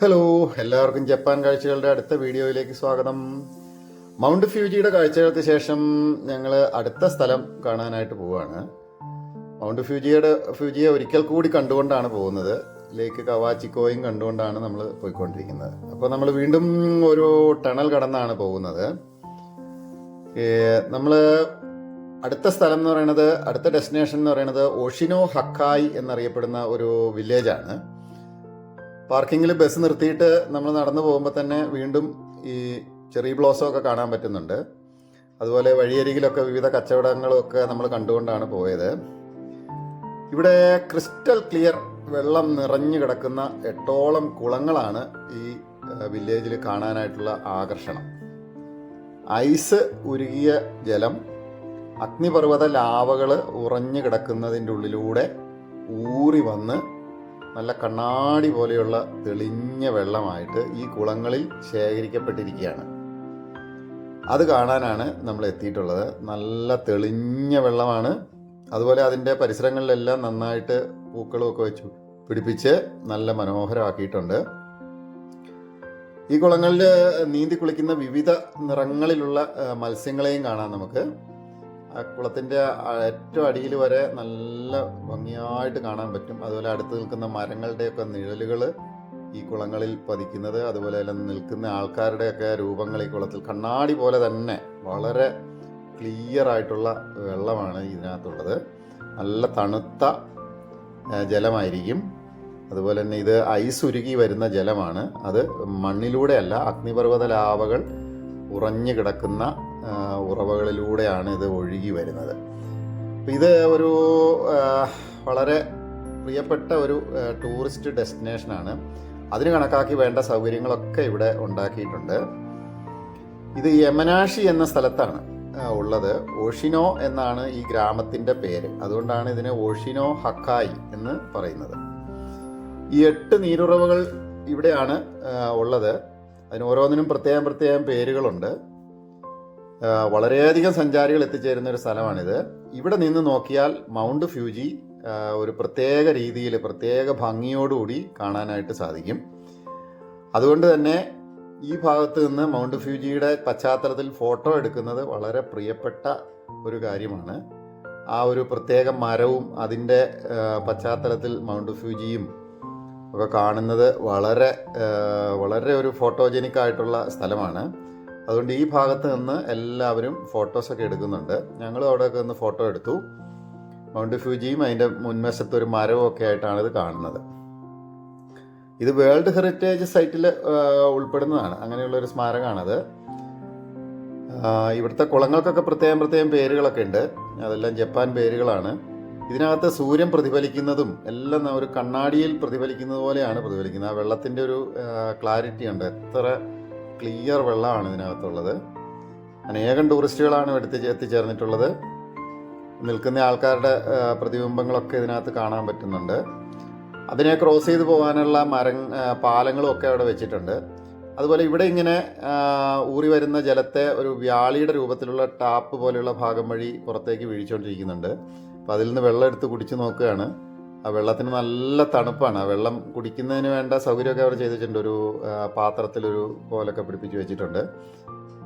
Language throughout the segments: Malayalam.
ഹലോ എല്ലാവർക്കും ജപ്പാൻ കാഴ്ചകളുടെ അടുത്ത വീഡിയോയിലേക്ക് സ്വാഗതം. മൗണ്ട് ഫ്യൂജിയുടെ കാഴ്ചകൾക്ക് ശേഷം ഞങ്ങൾ അടുത്ത സ്ഥലം കാണാനായിട്ട് പോവുകയാണ് മൗണ്ട് ഫ്യൂജിയുടെ ഫ്യൂജിയെ ഒരിക്കൽ കൂടി കണ്ടുകൊണ്ടാണ് പോകുന്നത്. ലേക്ക് കവാച്ചിക്കോയും കണ്ടുകൊണ്ടാണ് നമ്മൾ പോയിക്കൊണ്ടിരിക്കുന്നത്. അപ്പോൾ നമ്മൾ വീണ്ടും ഒരു ടണൽ കടന്നാണ് പോകുന്നത്. നമ്മൾ അടുത്ത സ്ഥലം എന്ന് പറയുന്നത് അടുത്ത ഡെസ്റ്റിനേഷൻ എന്ന് പറയുന്നത് ഒഷിനോ ഹക്കായ് എന്നറിയപ്പെടുന്ന ഒരു വില്ലേജാണ് പാർക്കിങ്ങിൽ ബസ് നിർത്തിയിട്ട് നമ്മൾ നടന്നു പോകുമ്പോൾ തന്നെ വീണ്ടും ഈ ചെറിയ ബ്ലോസം ഒക്കെ കാണാൻ പറ്റുന്നുണ്ട്. അതുപോലെ വഴിയരികിലൊക്കെ വിവിധ കച്ചവടങ്ങളൊക്കെ നമ്മൾ കണ്ടുകൊണ്ടാണ് പോയത്. ഇവിടെ ക്രിസ്റ്റൽ ക്ലിയർ വെള്ളം നിറഞ്ഞു കിടക്കുന്ന എട്ടോളം കുളങ്ങളാണ് ഈ വില്ലേജിൽ കാണാനായിട്ടുള്ള ആകർഷണം. ഐസ് ഉരുകിയ ജലം അഗ്നിപർവത ലാവകൾ ഉറഞ്ഞു കിടക്കുന്നതിന്റെ ഉള്ളിലൂടെ ഊറി വന്ന് നല്ല കണ്ണാടി പോലെയുള്ള തെളിഞ്ഞ വെള്ളമായിട്ട് ഈ കുളങ്ങളിൽ ശേഖരിക്കപ്പെട്ടിരിക്കുകയാണ്. അത് കാണാനാണ് നമ്മൾ എത്തിയിട്ടുള്ളത്. നല്ല തെളിഞ്ഞ വെള്ളമാണ്. അതുപോലെ അതിന്റെ പരിസരങ്ങളിലെല്ലാം നന്നായിട്ട് പൂക്കളുമൊക്കെ വെച്ച് പിടിപ്പിച്ച് നല്ല മനോഹരമാക്കിയിട്ടുണ്ട്. ഈ കുളങ്ങളിൽ നീന്തി കുളിക്കുന്ന വിവിധ നിറങ്ങളിലുള്ള മത്സ്യങ്ങളെയും കാണാം നമുക്ക്. കുളത്തിന്റെ ഏറ്റവും അടിയിൽ വരെ നല്ല ഭംഗിയായിട്ട് കാണാൻ പറ്റും. അതുപോലെ അടുത്ത് നിൽക്കുന്ന മരങ്ങളുടെയൊക്കെ നിഴലുകൾ ഈ കുളങ്ങളിൽ പതിക്കുന്നത് അതുപോലെ നിൽക്കുന്ന ആൾക്കാരുടെയൊക്കെ രൂപങ്ങൾ ഈ കുളത്തിൽ കണ്ണാടി പോലെ തന്നെ വളരെ ക്ലിയർ ആയിട്ടുള്ള വെള്ളമാണ് ഇതിനകത്തുള്ളത്. നല്ല തണുത്ത ജലമായിരിക്കും. അതുപോലെ തന്നെ ഇത് ഐസ് ഉരുകി വരുന്ന ജലമാണ്. അത് മണ്ണിലൂടെയല്ല അഗ്നിപർവത ലാവകൾ ഉറഞ്ഞു കിടക്കുന്ന ഉറവകളിലൂടെയാണ് ഇത് ഒഴുകി വരുന്നത്. ഇത് ഒരു വളരെ പ്രിയപ്പെട്ട ഒരു ടൂറിസ്റ്റ് ഡെസ്റ്റിനേഷനാണ്. അതിന് കണക്കാക്കി വേണ്ട സൗകര്യങ്ങളൊക്കെ ഇവിടെ ഉണ്ടാക്കിയിട്ടുണ്ട്. ഇത് യമനാഷി എന്ന സ്ഥലത്താണ് ഉള്ളത്. ഓഷിനോ എന്നാണ് ഈ ഗ്രാമത്തിന്റെ പേര്. അതുകൊണ്ടാണ് ഇതിനെ ഓഷിനോ ഹക്കായി എന്ന് പറയുന്നത്. ഈ എട്ട് നീരുറവകൾ ഇവിടെയാണ് ഉള്ളത്. അതിന് ഓരോന്നിനും പ്രത്യേകം പ്രത്യേകം പേരുകളുണ്ട്. വളരെയധികം സഞ്ചാരികൾ എത്തിച്ചേരുന്ന ഒരു സ്ഥലമാണിത്. ഇവിടെ നിന്ന് നോക്കിയാൽ മൗണ്ട് ഫ്യൂജി ഒരു പ്രത്യേക രീതിയിൽ പ്രത്യേക ഭംഗിയോടുകൂടി കാണാനായിട്ട് സാധിക്കും. അതുകൊണ്ട് തന്നെ ഈ ഭാഗത്ത് നിന്ന് മൗണ്ട് ഫ്യൂജിയുടെ പശ്ചാത്തലത്തിൽ ഫോട്ടോ എടുക്കുന്നത് വളരെ പ്രിയപ്പെട്ട ഒരു കാര്യമാണ്. ആ ഒരു പ്രത്യേക മരവും അതിന്റെ പശ്ചാത്തലത്തിൽ മൗണ്ട് ഫ്യൂജിയും ഒക്കെ കാണുന്നത് വളരെ വളരെ ഒരു ഫോട്ടോജനിക് ആയിട്ടുള്ള സ്ഥലമാണ്. അതുകൊണ്ട് ഈ ഭാഗത്ത് നിന്ന് എല്ലാവരും ഫോട്ടോസൊക്കെ എടുക്കുന്നുണ്ട്. ഞങ്ങൾ അവിടെയൊക്കെ നിന്ന് ഫോട്ടോ എടുത്തു. മൗണ്ട് ഫ്യൂജിയും അതിന്റെ മുൻവശത്ത് ഒരു മരവും ഒക്കെ ആയിട്ടാണ് ഇത് കാണുന്നത്. ഇത് വേൾഡ് ഹെറിറ്റേജ് സൈറ്റിൽ ഉൾപ്പെടുന്നതാണ്. അങ്ങനെയുള്ള ഒരു സ്മാരകമാണത് ഇവിടുത്തെ കുളങ്ങൾക്കൊക്കെ പ്രത്യേകം പ്രത്യേകം പേരുകളൊക്കെ ഉണ്ട്. അതെല്ലാം ജപ്പാൻ പേരുകളാണ്. ഇതിനകത്ത് സൂര്യൻ പ്രതിഫലിക്കുന്നതും എല്ലാം ഒരു കണ്ണാടിയിൽ പ്രതിഫലിക്കുന്നത് പോലെയാണ് പ്രതിഫലിക്കുന്നത്. ആ വെള്ളത്തിന്റെ ഒരു ക്ലാരിറ്റി ഉണ്ട്. എത്ര ക്ലിയർ വെള്ളമാണ് ഇതിനകത്തുള്ളത്. അനേകം ടൂറിസ്റ്റുകളാണ് എടുത്ത് എത്തിച്ചേർന്നിട്ടുള്ളത്. നിൽക്കുന്ന ആൾക്കാരുടെ പ്രതിബിംബങ്ങളൊക്കെ ഇതിനകത്ത് കാണാൻ പറ്റുന്നുണ്ട്. അതിനെ ക്രോസ് ചെയ്ത് പോകാനുള്ള മര പാലങ്ങളും ഒക്കെ അവിടെ വെച്ചിട്ടുണ്ട്. അതുപോലെ ഇവിടെ ഇങ്ങനെ ഊറി വരുന്ന ജലത്തെ ഒരു വ്യാളിയുടെ രൂപത്തിലുള്ള ടാപ്പ് പോലെയുള്ള ഭാഗം വഴി പുറത്തേക്ക് വീഴിച്ചുകൊണ്ടിരിക്കുന്നുണ്ട് അപ്പോൾ അതിൽ നിന്ന് വെള്ളം എടുത്ത് കുടിച്ച് നോക്കുകയാണ്. ആ വെള്ളത്തിന് നല്ല തണുപ്പാണ്. ആ വെള്ളം കുടിക്കുന്നതിന് വേണ്ട സൗകര്യമൊക്കെ അവർ ചെയ്ത് വെച്ചിട്ടുണ്ട് ഒരു പാത്രത്തിലൊരു കോലൊക്കെ പിടിപ്പിച്ച് വെച്ചിട്ടുണ്ട്.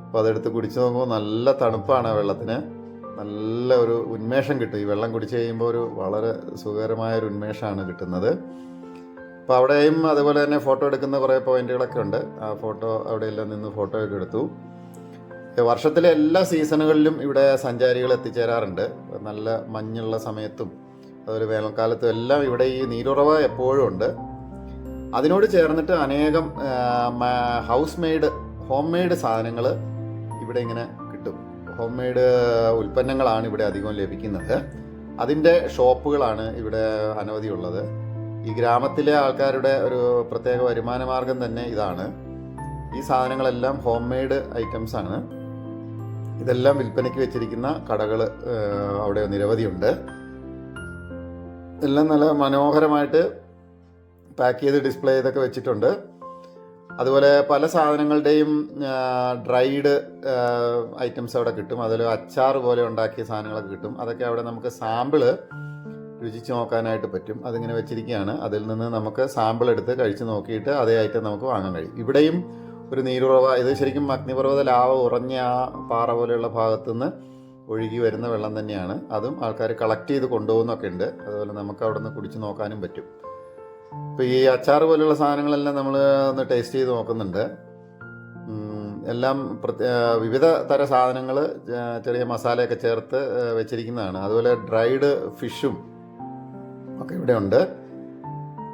അപ്പോൾ അതെടുത്ത് കുടിച്ച് നോക്കുമ്പോൾ നല്ല തണുപ്പാണ് ആ വെള്ളത്തിന്. നല്ല ഒരു ഉന്മേഷം കിട്ടും. ഈ വെള്ളം കുടിച്ച് കഴിയുമ്പോൾ ഒരു വളരെ സുഖകരമായ ഒരു ഉന്മേഷമാണ് കിട്ടുന്നത്. അപ്പോൾ അവിടെയും അതുപോലെ തന്നെ ഫോട്ടോ എടുക്കുന്ന കുറേ പോയിന്റുകളൊക്കെ ഉണ്ട്. ആ ഫോട്ടോ അവിടെയെല്ലാം നിന്ന് ഫോട്ടോ ഒക്കെ എടുത്തു വർഷത്തിലെ എല്ലാ സീസണുകളിലും ഇവിടെ സഞ്ചാരികൾ എത്തിച്ചേരാറുണ്ട്. നല്ല മഞ്ഞുള്ള സമയത്തും അതുപോലെ വേനൽക്കാലത്തും എല്ലാം ഇവിടെ ഈ നീരുറവ എപ്പോഴും ഉണ്ട്. അതിനോട് ചേർന്നിട്ട് അനേകം ഹൗസ് മെയ്ഡ് ഹോം മെയ്ഡ് സാധനങ്ങൾ ഇവിടെ ഇങ്ങനെ കിട്ടും. ഹോം മെയ്ഡ് ഉൽപ്പന്നങ്ങളാണ് ഇവിടെ അധികം ലഭിക്കുന്നത്. അതിന്റെ ഷോപ്പുകളാണ് ഇവിടെ അനവധി ഉള്ളത്. ഈ ഗ്രാമത്തിലെ ആൾക്കാരുടെ ഒരു പ്രത്യേക വരുമാന മാർഗം തന്നെ ഇതാണ്. ഈ സാധനങ്ങളെല്ലാം ഹോം മെയ്ഡ് ഐറ്റംസ് ആണ്. ഇതെല്ലാം വിൽപ്പനയ്ക്ക് വെച്ചിരിക്കുന്ന കടകൾ അവിടെ നിരവധിയുണ്ട്. എല്ലാം നല്ല മനോഹരമായിട്ട് പാക്ക് ചെയ്ത് ഡിസ്പ്ലേ ചെയ്തൊക്കെ വെച്ചിട്ടുണ്ട്. അതുപോലെ പല സാധനങ്ങളുടെയും ഡ്രൈഡ് ഐറ്റംസ് അവിടെ കിട്ടും. അതിൽ അച്ചാർ പോലെ ഉണ്ടാക്കിയ സാധനങ്ങളൊക്കെ കിട്ടും. അതൊക്കെ അവിടെ നമുക്ക് സാമ്പിൾ രുചിച്ച് നോക്കാനായിട്ട് പറ്റും. അതിങ്ങനെ വെച്ചിരിക്കുകയാണ്. അതിൽ നിന്ന് നമുക്ക് സാമ്പിൾ എടുത്ത് കഴിച്ച് നോക്കിയിട്ട് അതേ ഐറ്റം നമുക്ക് വാങ്ങാൻ കഴിയും. ഇവിടെയും ഒരു നീരുറവ ഇത് ശരിക്കും അഗ്നിപർവത ലാവ ഉറഞ്ഞ ആ പാറ പോലെയുള്ള ഭാഗത്തുനിന്ന് ഒഴുകി വരുന്ന വെള്ളം തന്നെയാണ്. അതും ആൾക്കാർ കളക്ട് ചെയ്ത് കൊണ്ടുപോകുന്നൊക്കെ ഉണ്ട്. അതുപോലെ നമുക്ക് അവിടെ നിന്ന് കുടിച്ച് നോക്കാനും പറ്റും. ഇപ്പോൾ ഈ അച്ചാർ പോലെയുള്ള സാധനങ്ങളെല്ലാം നമ്മൾ ഒന്ന് ടേസ്റ്റ് ചെയ്ത് നോക്കുന്നുണ്ട്. എല്ലാം വിവിധ തര സാധനങ്ങൾ ചെറിയ മസാലയൊക്കെ ചേർത്ത് വെച്ചിരിക്കുന്നതാണ്. അതുപോലെ ഡ്രൈഡ് ഫിഷും ഒക്കെ ഇവിടെ ഉണ്ട്.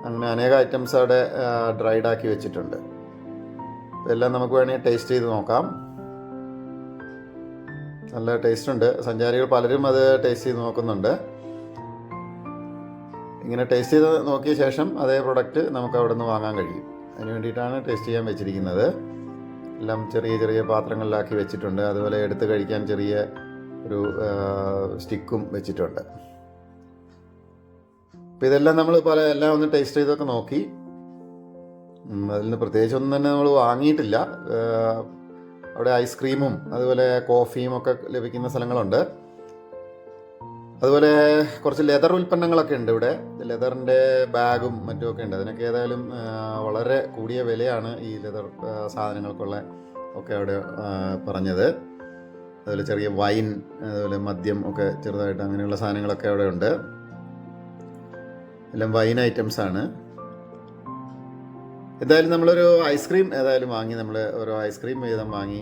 അങ്ങനെ അനേക ഐറ്റംസ് അവിടെ ഡ്രൈഡ് ആക്കി വെച്ചിട്ടുണ്ട്. എല്ലാം നമുക്ക് വേണമെങ്കിൽ ടേസ്റ്റ് ചെയ്ത് നോക്കാം. നല്ല ടേസ്റ്റ് ഉണ്ട് സഞ്ചാരികൾ പലരും അത് ടേസ്റ്റ് ചെയ്ത് നോക്കുന്നുണ്ട്. ഇങ്ങനെ ടേസ്റ്റ് ചെയ്ത് നോക്കിയ ശേഷം അതേ പ്രൊഡക്റ്റ് നമുക്ക് അവിടെ നിന്ന് വാങ്ങാൻ കഴിയും. അതിന് വേണ്ടിയിട്ടാണ് ടേസ്റ്റ് ചെയ്യാൻ വെച്ചിരിക്കുന്നത്. എല്ലാം ചെറിയ ചെറിയ പാത്രങ്ങളിലാക്കി വെച്ചിട്ടുണ്ട്. അതുപോലെ എടുത്ത് കഴിക്കാൻ ചെറിയ ഒരു സ്റ്റിക്കും വെച്ചിട്ടുണ്ട്. അപ്പോൾ ഇതെല്ലാം നമ്മൾ പല എല്ലാം ഒന്ന് ടേസ്റ്റ് ചെയ്തൊക്കെ നോക്കി. അതിൽ നിന്ന് പ്രത്യേകിച്ചൊന്നും തന്നെ നമ്മൾ വാങ്ങിയിട്ടില്ല. അവിടെ ഐസ്ക്രീമും അതുപോലെ കോഫിയും ഒക്കെ ലഭിക്കുന്ന സ്ഥലങ്ങളുണ്ട്. അതുപോലെ കുറച്ച് ലെതർ ഉൽപ്പന്നങ്ങളൊക്കെ ഉണ്ട് ഇവിടെ. ലെതറിന്റെ ബാഗും മറ്റുമൊക്കെ ഉണ്ട്. അതിനൊക്കെ ഏതായാലും വളരെ കൂടിയ വിലയാണ് ഈ ലെതർ സാധനങ്ങൾക്കുള്ള ഒക്കെ അവിടെ പറഞ്ഞത്. അതുപോലെ ചെറിയ വൈൻ അതുപോലെ മദ്യം ഒക്കെ ചെറുതായിട്ട് അങ്ങനെയുള്ള സാധനങ്ങളൊക്കെ അവിടെ ഉണ്ട്. എല്ലാം വൈൻ ഐറ്റംസ് ആണ് എന്തായാലും നമ്മളൊരു ഐസ്ക്രീം ഏതായാലും വാങ്ങി നമ്മൾ ഒരു ഐസ്ക്രീം വീതം വാങ്ങി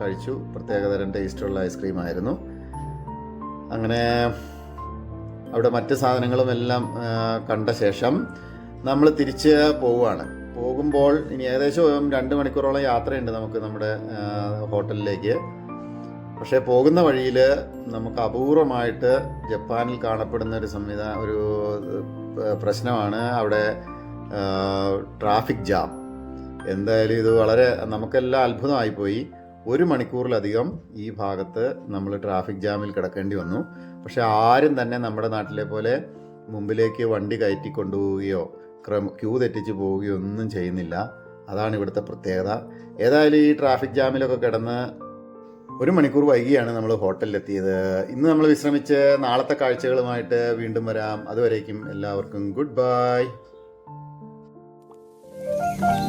കഴിച്ചു. പ്രത്യേകതരം ടേസ്റ്റുള്ള ഐസ്ക്രീം ആയിരുന്നു. അങ്ങനെ അവിടെ മറ്റ് സാധനങ്ങളും എല്ലാം കണ്ട ശേഷം നമ്മൾ തിരിച്ച് പോവുകയാണ്. പോകുമ്പോൾ ഇനി ഏകദേശം രണ്ട് മണിക്കൂറോളം യാത്രയുണ്ട് നമുക്ക് നമ്മുടെ ഹോട്ടലിലേക്ക്. പക്ഷേ പോകുന്ന വഴിയിൽ നമുക്ക് അപൂർവമായിട്ട് ജപ്പാനിൽ കാണപ്പെടുന്ന ഒരു സംവിധാന ഒരു പ്രശ്നമാണ്. അവിടെ ട്രാഫിക് ജാം. എന്തായാലും ഇത് വളരെ നമുക്കെല്ലാം അത്ഭുതമായിപ്പോയി. ഒരു മണിക്കൂറിലധികം ഈ ഭാഗത്ത് നമ്മൾ ട്രാഫിക് ജാമിൽ കിടക്കേണ്ടി വന്നു. പക്ഷെ ആരും തന്നെ നമ്മുടെ നാട്ടിലെ പോലെ മുമ്പിലേക്ക് വണ്ടി കയറ്റി കൊണ്ടുപോവുകയോ ക്രമ ക്യൂ തെറ്റിച്ച് പോവുകയോ ഒന്നും ചെയ്യുന്നില്ല. അതാണ് ഇവിടുത്തെ പ്രത്യേകത. ഏതായാലും ഈ ട്രാഫിക് ജാമിലൊക്കെ കിടന്ന് ഒരു മണിക്കൂർ വൈകിയാണ് നമ്മൾ ഹോട്ടലിലെത്തിയത്. ഇന്ന് നമ്മൾ വിശ്രമിച്ച് നാളത്തെ കാഴ്ചകളുമായിട്ട് വീണ്ടും വരാം. അതുവരേക്കും എല്ലാവർക്കും ഗുഡ് ബൈ. Thank you.